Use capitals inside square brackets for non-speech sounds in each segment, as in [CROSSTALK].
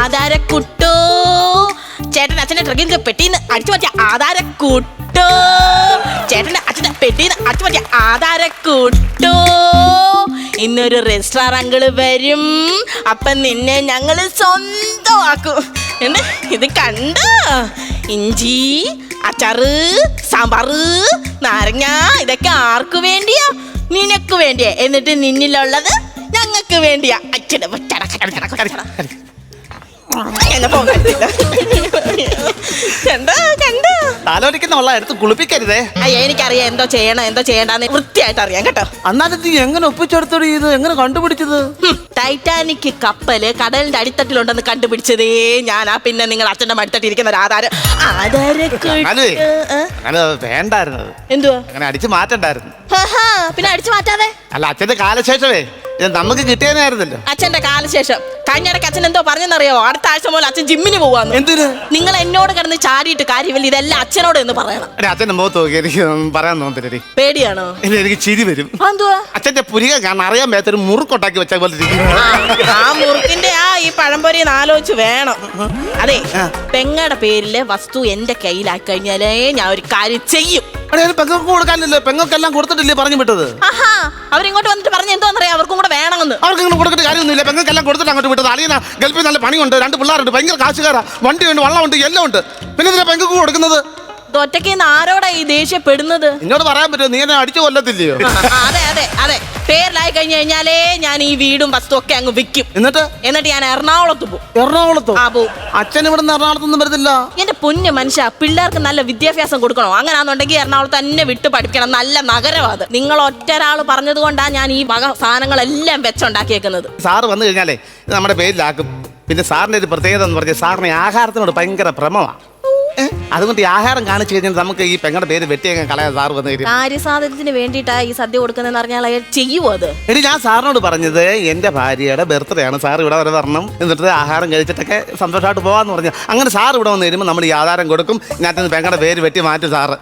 ആധാരക്കുട്ടോ. ചേട്ടൻ അച്ഛന്റെ ട്രക്കിന്റെ പെട്ടിന്ന് അടിച്ചു മാറ്റിയ ആധാരക്കുട്ടോ. ചേട്ടന്റെ അച്ഛന്റെ പെട്ടിന്ന് അടിച്ചു മാറ്റിയ ആധാരക്കുട്ടോ. ഇന്നൊരു അങ്കിൾ വരും. അപ്പം നിന്നെ ഞങ്ങൾ സ്വന്തമാക്കും. എന്ന് ഇത് കണ്ട? ഇഞ്ചി അച്ചാറ് സാമ്പാറ് നാരങ്ങ ഇതൊക്കെ ആർക്കു വേണ്ടിയാ? നിനക്ക് വേണ്ടിയാ. എന്നിട്ട് നിന്നിലുള്ളത് ഞങ്ങൾക്ക് വേണ്ടിയാ. അച്ഛനെ എന്നെ പോകത്തില്ല കണ്ടോ എടുത്ത് കുളിപ്പിക്കരുതേ. അയ്യ എനിക്കറിയാം എന്തോ ചെയ്യണം എന്തോ ചെയ്യണ്ടെന്ന് വൃത്തിയായിട്ട് അറിയാം കേട്ടോ. അന്നാലും നീ എങ്ങനെ ഒപ്പിച്ചെടുത്തോടി ഇത്? എങ്ങനെ കണ്ടുപിടിച്ചത്? ഹും, ടൈറ്റാനിക് കപ്പൽ കടലിന്റെ അടിത്തട്ടിലുണ്ടെന്ന് കണ്ടുപിടിച്ചതേ ഞാനാ. പിന്നെ നിങ്ങൾ അച്ഛന്റെ മടിത്തട്ടിരിക്കുന്ന ഒരു ആധാരം ഏ? അങ്ങനെ വേണ്ടായിരുന്നത് എന്തുവാ? അങ്ങനെ അടിച്ചു മാറ്റണ്ടായിരുന്നു. പിന്നെ അടിച്ചു മാറ്റാതെ? അല്ല അച്ഛന്റെ കാലശേഷമേ ഇത് നമുക്ക് കിട്ടിയതായിരുന്നല്ലോ അച്ഛന്റെ കാലശേഷം. കഴിഞ്ഞിടയ്ക്ക് അച്ഛൻ എന്തോ പറഞ്ഞെന്നറിയാവോ അടുത്ത ആഴ്ച മുതൽ അച്ഛൻ ജിമ്മിന് പോവാന്ന്. എന്തിന്? നിങ്ങൾ എന്നോട് കിടന്ന് ചാടിയിട്ട് കാര്യമില്ല ഇതെല്ലാം അച്ഛനോട് എന്ന് പറയണം. എടി, അച്ഛന്റെ മുഖത്ത് നോക്കി എനിക്ക് ഒന്നും പറയാൻ പേടിയാണോ? എനിക്ക് ചിരി വരും. എന്തുവാ? അച്ഛന്റെ പുരിക കാരണം അറിയാൻ മേത്തൊരു മുറുക്കൊട്ടാക്കി വെച്ച പോലെ. ആ, ആ മുറുക്കിന്റെ ആ ഈ പഴംപൊരി ആലോചിച്ച് വേണം. അതെ പെങ്ങയുടെ പേരിൽ വസ്തു എന്റെ കയ്യിലാക്കി കഴിഞ്ഞാലേ ഞാൻ ഒരു കാര്യം ചെയ്യും. എടി, പെങ്ങൾക്ക് കൊടുക്കാനില്ലല്ലോ. പെങ്ങൾക്കെല്ലാം കൊടുത്തിട്ടില്ലേ പറഞ്ഞു വിട്ടത്? ആഹാ അവരിങ്ങോട്ട് വന്നിട്ട് പറഞ്ഞു പറഞ്ഞ എന്തോന്നറിയാം? അവർക്കും കൂടെ വേണമെന്ന്. അവർക്ക് ഇങ്ങനെ കൊടുക്കേണ്ട കാര്യമൊന്നുമില്ല. പെങ്ങൾക്കെല്ലാം കൊടുത്തിട്ട് അങ്ങോട്ട് വിട്ടത് അളിയന ഗൾഫിൽ നല്ല പണിയുണ്ട്. രണ്ട് പിള്ളേരുണ്ട്. ഭയങ്കര കാശുകാരാ. വണ്ടിയുണ്ട് വള്ളമുണ്ട് എല്ലാം ഉണ്ട്. പിന്നെ ഇതിനെ പെങ്ങൾക്ക് കൊടുക്കുന്നത്? ഒറ്റയ്ക്ക് ആരോടാ ഈ ദേഷ്യപ്പെടുന്നത്? എന്നോട് പറയാൻ പറ്റുമോ? നീ എന്നെ അടിച്ചു കൊല്ലത്തില്ലയോ? അതെ അതെ അതെ. പേരിലായി കഴിഞ്ഞു കഴിഞ്ഞാലേ ഞാൻ ഈ വീടും വസ്തു ഒക്കെ അങ്ങ് വിൽക്കും. എന്നിട്ട്? എന്നിട്ട് ഞാൻ എറണാകുളത്ത് പോകും എറണാകുളത്തോ? ആ പോവും. അച്ഛൻ ഇവിടെ നിന്ന് എറണാകുളത്തൊന്നും വരുന്നില്ല. എന്റെ പൊന്നു മനുഷ്യ പിള്ളേർക്ക് നല്ല വിദ്യാഭ്യാസം കൊടുക്കണോ? അങ്ങനാന്നുണ്ടെങ്കിൽ എറണാകുളത്ത് തന്നെ വിട്ട് പഠിക്കണം നല്ല നഗരമാണ് അത്. നിങ്ങൾ ഒറ്റരാൾ പറഞ്ഞത് കൊണ്ടാണ് ഞാൻ ഈ വക സാധനങ്ങളെല്ലാം വെച്ചുണ്ടാക്കിയേക്കുന്നത്. സാറ് വന്നു കഴിഞ്ഞാലേ ഇത് നമ്മുടെ പേരിലാക്കും. പിന്നെ സാറിന്റെ ഒരു പ്രത്യേകത എന്ന് പറഞ്ഞാൽ സാറിന് ആഹാരത്തിനോട് ഭയങ്കര ഭ്രമമാണ്. അതുകൊണ്ട് ഈ ആഹാരം കാണിച്ചു കഴിഞ്ഞാൽ നമുക്ക് ഈ പെങ്ങളുടെ പേര് വെട്ടിയങ്ങ് കളയാൻ സാറ് വന്നു കഴിഞ്ഞാൽ. കാര്യസാധനത്തിന് വേണ്ടിയിട്ടാ ഈ സദ്യ കൊടുക്കുന്നതെന്ന് പറഞ്ഞാൽ അയാൾ ചെയ്യുമോ അത്? എടി ഞാൻ സാറിനോട് പറഞ്ഞത് എന്റെ ഭാര്യയുടെ ബർത്ത്ഡേ ആണ്. സാർ ഇവിടെ വരെ വരണം. എന്നിട്ട് ആഹാരം കഴിച്ചിട്ടൊക്കെ സന്തോഷമായിട്ട് പോവാന്ന് പറഞ്ഞു. അങ്ങനെ സാർ ഇവിടെ വന്ന് വരുമ്പോൾ നമ്മൾ ഈ ആധാരം കൊടുക്കും. ഞാൻ പെങ്ങളുടെ പേര് വെട്ടി മാറ്റും സാറ്.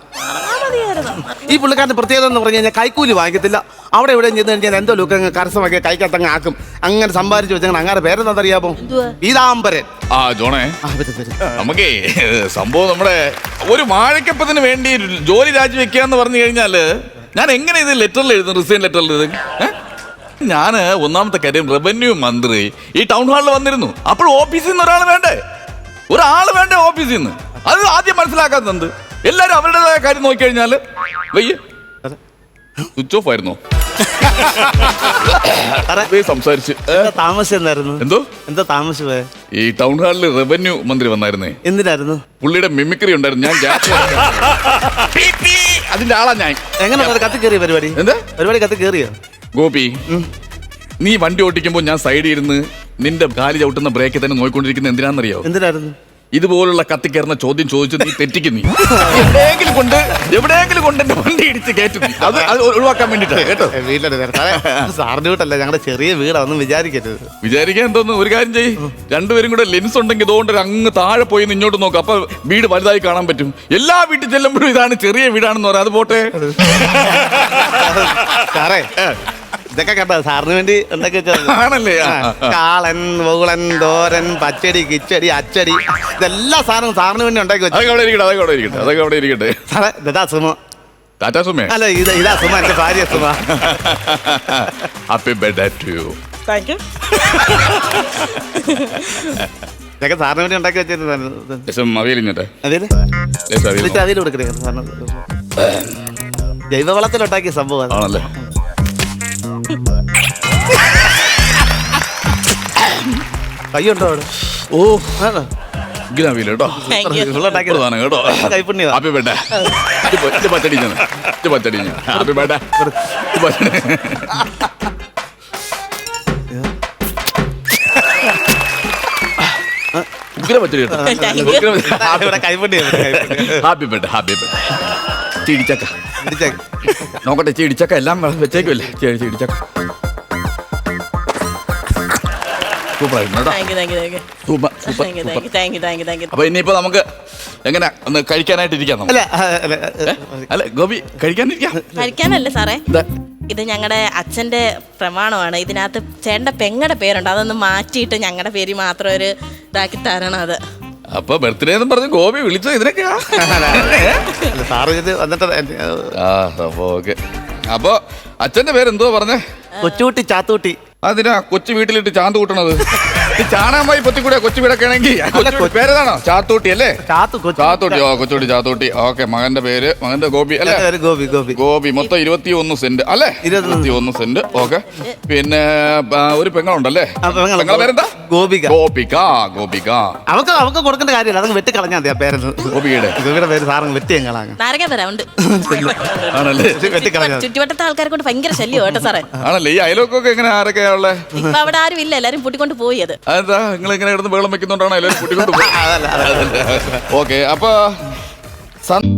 ഈ പുള്ളിക്കാരന്റെ പ്രത്യേകത എന്ന് പറഞ്ഞു കഴിഞ്ഞാൽ കൈക്കൂലി വാങ്ങിക്കത്തില്ല. അവിടെ ഇവിടെ ചെന്ന് കഴിഞ്ഞാൽ എന്തോ ലുക്ക് അങ്ങ് കരസമൊക്കെ കൈക്കത്തങ്ങ് ആക്കും. അങ്ങനെ സമ്പാദിച്ചു വെച്ചാൽ അങ്ങനെ പേരെന്താ അറിയാമോ എന്തുവാ? പീതാംബരൻ. ആ ജോണേ. നമുക്കേ സംഭവം നമ്മുടെ ഒരു വാഴക്കപ്പത്തിന് വേണ്ടി ജോലി രാജിവെക്കുക എന്ന് പറഞ്ഞു കഴിഞ്ഞാൽ ഞാൻ എങ്ങനെ ഇത് ലെറ്ററിൽ എഴുതും റിസൈൻ ലെറ്ററിൽ എഴുതും? ഞാൻ ഒന്നാമത്തെ കാര്യം റവന്യൂ മന്ത്രി ഈ ടൗൺ ഹാളിൽ വന്നിരുന്നു. അപ്പോൾ ഓഫീസിൽ നിന്ന് ഒരാൾ വേണ്ടേ? ഒരാൾ വേണ്ടേ ഓഫീസിൽ നിന്ന്? അത് ആദ്യം മനസ്സിലാക്കാത്തത് എല്ലാരും അവരുടേതായ കാര്യം നോക്കിക്കഴിഞ്ഞാൽ വയ്യ. സ്വിച്ച് ഓഫ് ആയിരുന്നോ? ദേ സംസാരിച്ച്? എന്താ താമസം എന്തായിരുന്നു എന്തോ? എന്താ താമസിച്ചത്? ഈ ടൗൺ ഹാളിൽ റവന്യൂ മന്ത്രി വന്നായിരുന്നേ. എന്തിനായിരുന്നു? പുള്ളിയുടെ മിമിക്രി ഉണ്ടായിരുന്നു. ഞാൻ ഗ്യാസ്. അതിന്റെ ആളാ ഞാൻ. എങ്ങനെ? കത്തി കയറിയ പരിപാടി? എന്താ? പരിപാടി കത്തി കയറിയോ? ഗോപി നീ വണ്ടി ഓട്ടിക്കുമ്പോൾ ഞാൻ സൈഡിൽ ഇരുന്ന് നിന്റെ കാലി ചവിട്ടുന്ന ബ്രേക്കിൽ തന്നെ നോക്കിക്കൊണ്ടിരിക്കുന്ന എന്തിനാണെന്നറിയോ? എന്തിനായിരുന്നു? ഇതുപോലുള്ള കത്തിക്കയറുന്ന ചോദ്യം ചോദിച്ചു നീ തെറ്റിക്കുന്നു നീ. എവിടെയെങ്കിലും കൊണ്ട് എവിടെയെങ്കിലും കൊണ്ട് എന്റെ വണ്ടി ഇടിച്ച് കയറ്റും അത് അത് ഒഴിവാക്കാൻ വേണ്ടിട്ടാണ് കേട്ടോ. സാറേ, സാറിന്റെ വീട്ടല്ല ഞങ്ങളുടെ ചെറിയ വീടാണെന്ന് വിചാരിക്കരുത്. വിചാരിക്കാൻ എന്തോന്ന്? ഒരു കാര്യം ചെയ്യും. രണ്ടുപേരും കൂടെ ലെൻസ് ഉണ്ടെങ്കിൽ ഇതുകൊണ്ട് അങ്ങ് താഴെ പോയി നിന്ന് ഇങ്ങോട്ട് നോക്കാം. അപ്പൊ വീട് വലുതായി കാണാൻ പറ്റും. എല്ലാ വീട്ടിൽ ചെല്ലുമ്പോഴും ഇതാണ് ചെറിയ വീടാണെന്ന് പറയാം. അത് പോട്ടെ. സാറേ ഇതൊക്കെ കേട്ടോ സാറിന് വേണ്ടി എന്തൊക്കെ? ആണല്ലേ. കാളൻ വൂളൻ തോരൻ പച്ചടി കിച്ചടി അച്ചടി ഇതെല്ലാ സാധനവും സാറിന് വേണ്ടി ഉണ്ടാക്കി വെച്ചു. അതൊക്കെ അവിടെ ഇരിക്കട്ടെ അതൊക്കെ അവിടെ ഇരിക്കട്ടെ അതൊക്കെ അവിടെ ഇരിക്കട്ടെ. സാറേ ഇതാ സുമ ടാറ്റാ സുമേ? അല്ല ഇത് ഇതാ സുമ എന്റെ ഭാര്യ Suma happy birthday to you thank you ഇതൊക്കെ സാറിന് വേണ്ടി ഉണ്ടാക്കി വെച്ചിരുന്നു ജൈവവളത്തിലുണ്ടാക്കിയ സംഭവം ആണല്ലേ? കയ്യുണ്ടോ അവിടെ? ഓ കേട്ടോ. ഹാപ്പി പച്ചടി പച്ചടി പച്ചടി. ഹാപ്പി ഹാപ്പി ചിടിച്ചക്ക. നോക്കട്ടെ ചീടിച്ചക്ക എല്ലാം വെച്ചേക്കുമല്ലേ? ചിടിച്ചക്ക. അപ്പൊ ഇനിയിപ്പോ നമുക്ക് എങ്ങനെ ഒന്ന് കഴിക്കാനായിട്ട് ഇരിക്കാം അല്ലെ ഗോപി കഴിക്കാനിരിക്കാം കഴിക്കാനല്ലേ സാറേ? ഇതാ, ഞങ്ങളുടെ അച്ഛന്റെ പ്രമാണമാണ്. ഇതിനകത്ത് ചേട്ടന്റെ പെങ്ങടെ പേരുണ്ട്. അതൊന്ന് മാറ്റിയിട്ട് ഞങ്ങളുടെ പേര് മാത്രം ഒരു ഇതാക്കി തരണം അത്. അപ്പൊ ബർത്ത്ഡേ എന്ന് പറഞ്ഞ് ഗോപി വിളിച്ചത് ഇതിനൊക്കെയാ സാറ് വന്നിട്ട് ആ അപ്പൊ ഓക്കെ. അപ്പൊ അച്ഛന്റെ പേര് എന്തോ പറഞ്ഞേ? കൊച്ചുകുട്ടി ചാത്തൂട്ടി. അതിനാ കൊച്ചു വീട്ടിലിട്ട് ചാന്ത് കൂട്ടണത്? ഈ പൊത്തി പൊത്തിക്കൂടെ കൊച്ചു വീടൊക്കെയാണെങ്കിൽ പേരേതാണോ? ചാത്തൂട്ടി അല്ലേ? ചാത്തൂട്ടി ഓ കൊച്ചുകൂടി ചാത്തൂട്ടി. ഓക്കെ മകന്റെ പേര് മകന്റെ ഗോപി അല്ലേ? ഗോപി ഗോപി. ഗോപി മൊത്തം ഇരുപത്തി ഒന്ന് സെന്റ് അല്ലേ? ഇരുപത്തി ഒന്ന് സെന്റ് ഓക്കെ. പിന്നെ ഒരു പെങ്ങളുണ്ടല്ലേ? പെങ്ങളെന്താ പെങ്ങൾ. പെങ്ങളെ പേരെന്താ? ഗോപിക. ഗോപിക ഗോപിക. അവക്ക് അവക്ക് കൊടുക്കേണ്ട കാര്യമില്ല. അതങ്ങ് വെട്ടി കളഞ്ഞാൽ മതി ആ പേരെന്ന് ഗോപികയുടെ. ഗോപിയുടെ പേര് സാറങ്ങ് വെട്ടി എങ്ങളാങ്ങ് നാരങ്ങ തരാം ഉണ്ട്. ആണല്ലേ? വെട്ടി കളഞ്ഞാൽ ചുറ്റുവട്ടത്തെ ആൾക്കാരെ കൊണ്ട് ഭയങ്കര ശല്യം കേട്ടോ സാറേ. ആണല്ലേ? ഈ അയലോക്കൊക്കെ എങ്ങനെ ആരൊക്കെയാ ഉള്ളേ? ഇപ്പൊ അവിടെ ആരും ഇല്ല. എല്ലാരും പൂട്ടിക്കൊണ്ട് പോയി അത്. അതെന്താ? നിങ്ങൾ ഇങ്ങനെ കിടന്ന് വെള്ളം വെക്കുന്നോണ്ടാണ് എല്ലാവരും കൂട്ടിക്കൊണ്ട് അതല്ല, [LAUGHS] അതല്ല. ഓക്കെ അപ്പൊ സൻ-